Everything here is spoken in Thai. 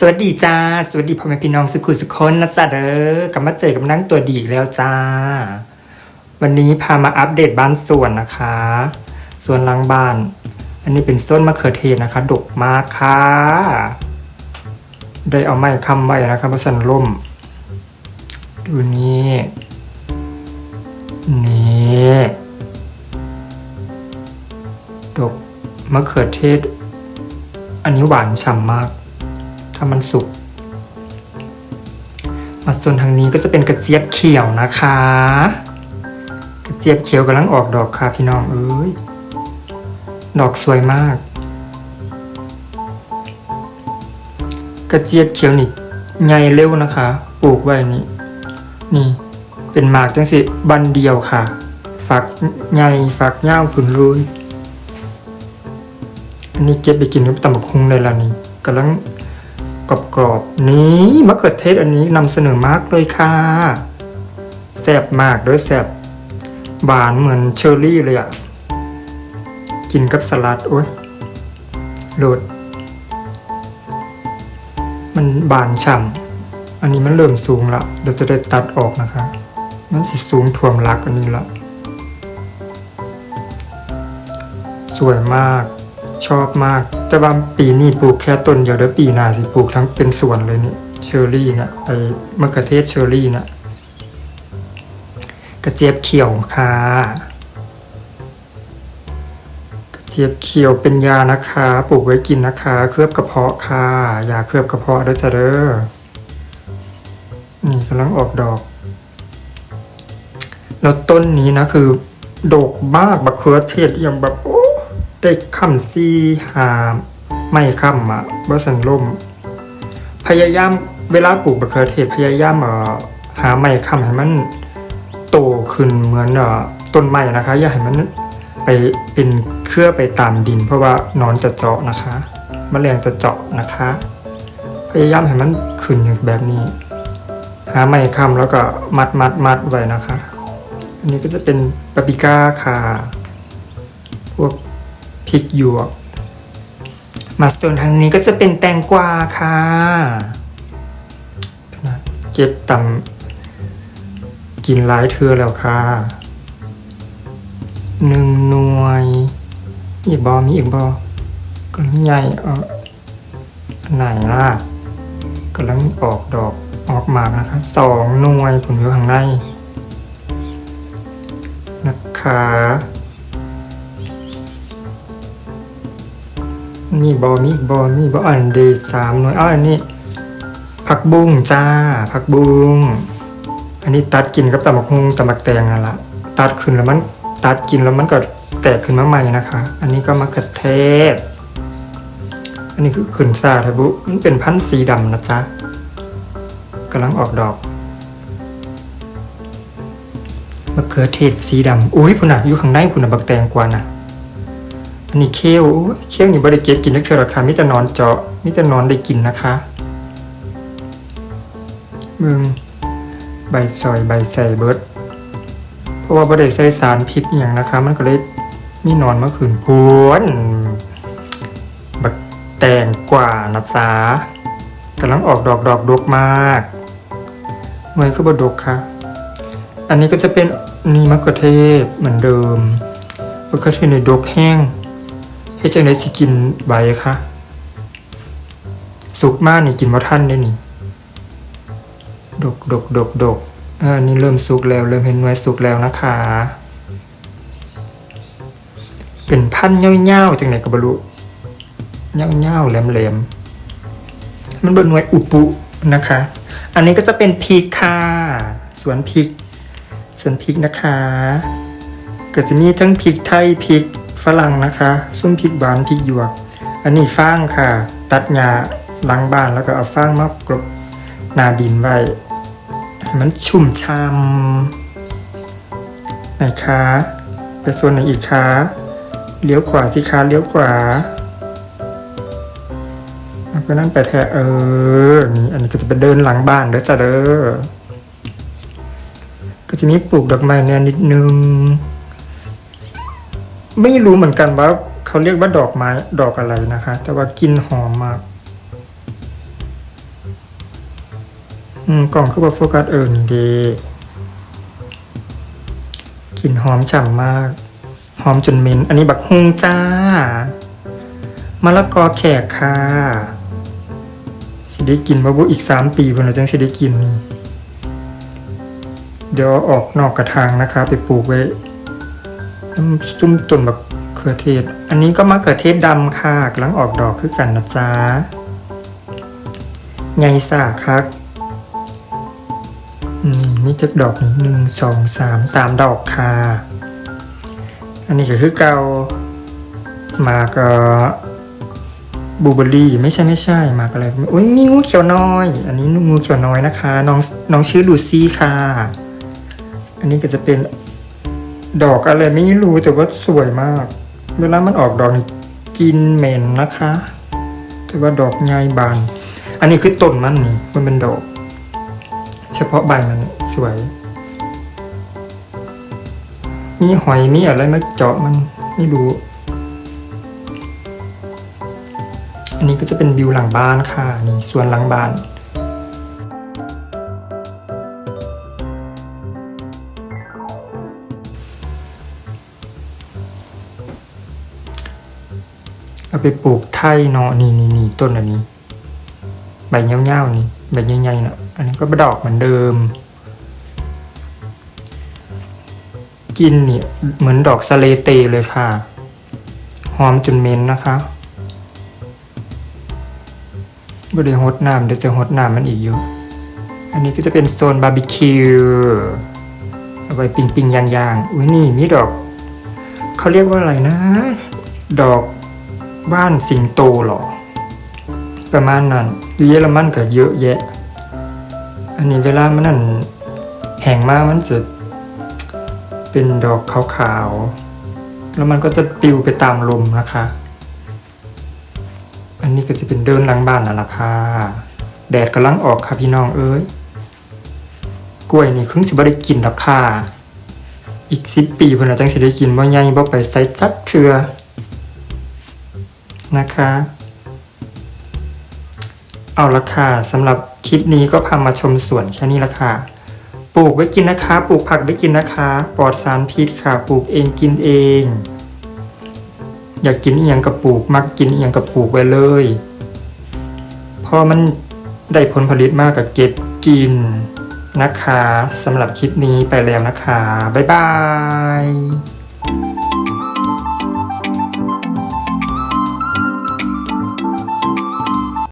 สวัสดีจ้า สวัสดีพ่อแม่พี่น้องสุขุสุขคนนะจ๊ะเด้อกลับมาเจอกับนั่งตัวดีอีกแล้วจ้า วันนี้พามาอัปเดตบ้านสวนนะคะส่วนหลังบ้าน อันนี้เป็นต้นมะเขือเทศนะคะดกมากค่ะได้เอาไม้ค้ำไว้นะคะเพราสันล่ม ดูนี่ นี่ดกมะเขือเทศ อันนี้หวานฉ่ำมาก ถ้ามันสุกมาส่วนทางนี้ก็จะเป็นกระเจี๊ยบเขียวนะคะ กระเจี๊ยบเขียวกำลังออกดอกค่ะพี่น้องเอ้ยดอกสวยมาก กระเจี๊ยบเขียวนี่ใหญ่เร็วนะคะ ปลูกไว้นี่นี่เป็นหมากจังสิบันเดียวค่ะ ฝักใหญ่ฝักยาวผืนรุนอันนี้เก็บไปกินกับตำบักฮุงเลยล่ะนี่กำลัง กรอบๆนี่มะเขือเทศอันนี้นำเสนอมากเลยค่ะแซ่บมากด้วยแซ่บหวานเหมือนเชอร์รี่เลยอะกินกับสลัดโอ้ยโหลด มันบานฉ่ำอันนี้มันเริ่มสูงละเดี๋ยวจะได้ตัดออกนะคะ มันสิสูงถ่วมรักอันนี้ละสวยมาก ชอบมาก แต่ว่าปีนี้ปลูกแค่ต้นเดียวเดี๋ยวปีหน้าสิปลูกทั้งเป็นสวนเลยนี่เชอร์รี่นะไอ้มะเขือเทศเชอร์รี่นะกระเจี๊ยบเขียวค่ะกระเจี๊ยบเขียวเป็นยานะคะ ปลูกไว้กินนะคะ เคลือบกระเพาะค่ะยาเคลือบกระเพาะด้วยจ้ะเด้อนี่กำลังออกดอกแล้วต้นนี้นะคือโดกมากมะเขือเทศอย่างแบบโได้คำซีหาไม่คำอะบ่สันล่ม พยายามเวลาปลูกมะเขือเทศพยายามเอ่อหาไม้คำให้มันโตขึ้นเหมือนเอ่อต้นไม้นะคะ อย่าให้มันไปเป็นเครือไปตามดิน เพราะว่านอนจะเจาะนะคะมแมลงจะเจาะนะคะ พยายามให้มันขึ้นอย่างแบบนี้ หาไม้คำแล้วก็มัดมัดมัดไว้นะคะ อันนี้ก็จะเป็นปาปิก้าค่ะ พวก พริกหยวก มาส่วนทางนี้ก็จะเป็นแตงกวาค่ะเก็บตำกินหลายเทือแล้วค่ะหนึ่งหน่วย อีกบอมีอีกบอกำลังใหญ่เออไหนล่ะกำลังออกดอกออกหมากนะคะสองหน่วยผลอยู่ข้างในนะคะ มีบอมีอีกบอมีบออันเดย์สามหน่วยอ้าวอันนี้ผักบุ้งจ้าผักบุ้งอันนี้ตัดกินกับตำบักฮุงตำบักแตงอะละตัดขึ้นแล้วมันตัดกินแล้วมันก็แตกขึ้นมาใหม่นะคะ อันนี้ก็มะเขือเทศ อันนี้คือขึ้นซาทบุมันเป็นพันธุ์สีดำนะจ๊ะกำลังออกดอกมะเขือเทศสีดำอุ้ยพุ่นอะอยู่ข้างในพุ่นอะบักแตงกว่าน่ะ อันนี้เคี้ยวเคี้ยวนี่บริเก็บกินนักเทอราคามิแต่นอนเจาะมิแต่นอนได้กินนะคะมึงใบซอยใบใส่เบิร์ดเพราะว่าบริใส่สารพิษอย่างนะคะ มันก็เลยมีนอนเมื่อคืนพวนบักแตงกว่านะจ๊ะกำลังออกดอกดอกดกมากเมื่อคือบดกค่ะ อันนี้ก็จะเป็นนี่มะเขือเทศเหมือนเดิมมะเขือเทศในดกแห้ง เฮ็ดจังไดสิกินใบคะสุกมากนี่กินบ่ทันได้นี่ ดกดกดกดกเออนี่เริ่มสุกแล้ว เริ่มเห็นหน่วยสุกแล้วนะคะ เป็นพันเง่าๆจังไหนก็บ่รู้เง่าๆแหลมๆมันเป็นหน่วยอุปุนะคะ อันนี้ก็จะเป็นพริกค่ะสวนพริกสวนพริกนะคะก็จะมีทั้งพริกไทยพริก ฝรั่งนะคะซุ้มพริกหวานพริกหยวก อันนี้ฟางค่ะ ตัดหญ้าหลังบ้านแล้วก็เอาฟางมากรบหนาดินไว้ให้มันชุ่มช่ำไหนคะไปส่วนไหนอีกคะเลี้ยวขวาสิคะเลี้ยวขวาเอาไปนั่งไปแทะเออนี่อันนี้ก็จะไปเดินหลังบ้านเด้อจ้ะเด้อก็จะมีปลูกดอกไม้เนี่ยนิดนึง ไม่รู้เหมือนกันว่าเขาเรียกว่าดอกไม้ดอกอะไรนะคะ แต่ว่ากลินหอมมากอืมกล่องคือว่าโฟกัสเออนี่ดีกลิ่นหอมฉ่ำมาก หอมจนเหม็นอันนี้บักฮุงจ้ามะละกอแขกค่ะสิได้กินบ่บุอีกสามปีเพิ่นเราจังสิได้กินนี่เดี๋ยวออกนอกกระถางนะคะ ไปปลูกไว้ ซุ่มต้นบักเขือเทศ อันนี้ก็มะเขือเทศดำค่ะกำลังออกดอกคือกันนะจ๊ะไงซ่าครับอืมมีจักดอกนี้หนึ่งสองสามสามดอกค่ะ อันนี้ก็คือเกามาก็บูเบอรี่ไม่ใช่ไม่ใช่มากอะไรก็ไม่อุ้ยมีงูเขียวน้อย อันนี้งูเขียวน้อยนะคะ น้องน้องชื่อลูซี่ค่ะ อันนี้ก็จะเป็น ดอกอะไรไม่รู้แต่ว่าสวยมาก เวลามันออกดอกนี่กินเหม็นนะคะ แต่ว่าดอกง่ายบาน อันนี้คือต้นมันนี่มันเป็นดอก เฉพาะใบมันสวย มีหอยมีอะไรมาเจาะมันไม่รู้ อันนี้ก็จะเป็นวิวหลังบ้านค่ะนี่สวนหลังบ้าน เอาไปปลูกไท่เนาะนี่นี่นี่ต้นอันนี้ ใบเงี้ยวๆนี่ใบใหญ่ๆเนาะอันนี้ก็ดอกเหมือนเดิม กินเนี่ยเหมือนดอกสเลเตเลยค่ะ หอมจนเม็นนะคะบริหดน้ำเดี๋ยวจะหดน้ำมันอีกเยอะอันนี้ก็จะเป็นโซนบาร์บีคิวเอาไว้ปิ้งปิ้งย่างย่างๆอุ้ยนี่มีดอกเขาเรียกว่าอะไรนะ ดอก บ้านสิงโตหรอ ประมาณนั้นอยู่เยอรมันก็เยอะแยะ อันนี้เวลามันนั่นแห้งมากมันจะเป็นดอกขาวๆ แล้วมันก็จะปลิวไปตามลมนะคะ อันนี้ก็จะเป็นเดินหลังบ้านน่ะล่ะค่ะ แดดกำลังออกค่ะพี่น้องเอ้ย กล้วยนี่ครึ่งสิบได้กินแล้วค่ะ อีกสิบปีเพิ่นอาจังสิได้กินบ่ใหญ่บ่ไปใส่จักเทือ นะคะ เอาละค่ะสำหรับคลิปนี้ก็พามาชมสวนแค่นี้ละค่ะ ปลูกไว้กินนะคะ ปลูกผักไว้กินนะคะ ปลอดสารพิษค่ะ ปลูกเองกินเอง อยากกินอีหยังกับปลูก มักกินอีหยังกับปลูกไว้เลยพอมันได้ผลผลิตมากกับเก็บกินนะคะสำหรับคลิปนี้ไปแล้วนะคะ บ๊ายบาย